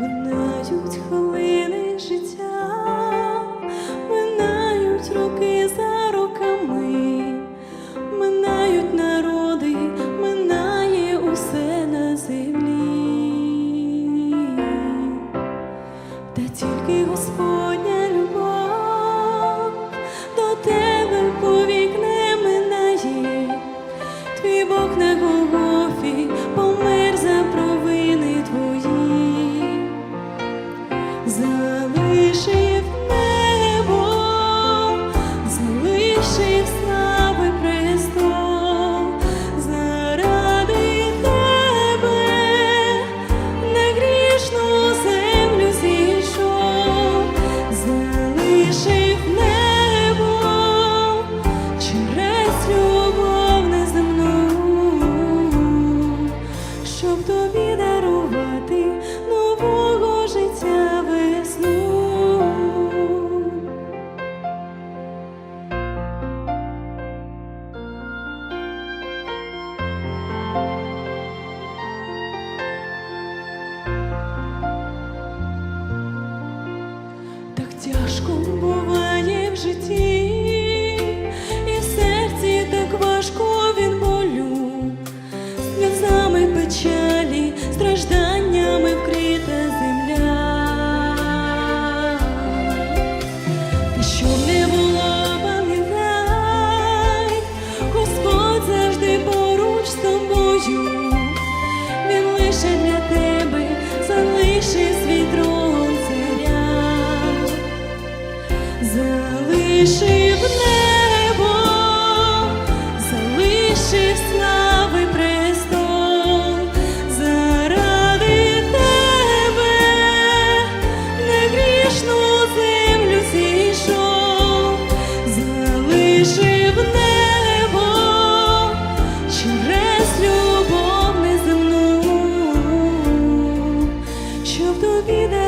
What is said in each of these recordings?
минають хвилини життя. лишився. 恐。Залишив небо, залишив слави престол, заради тебе на грішну землю зійшов, залишив небо, через любов неземну, щоб тобі не.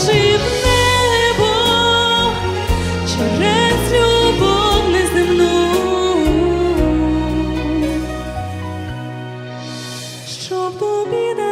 спішив небо через любов неземну, щоб побіда.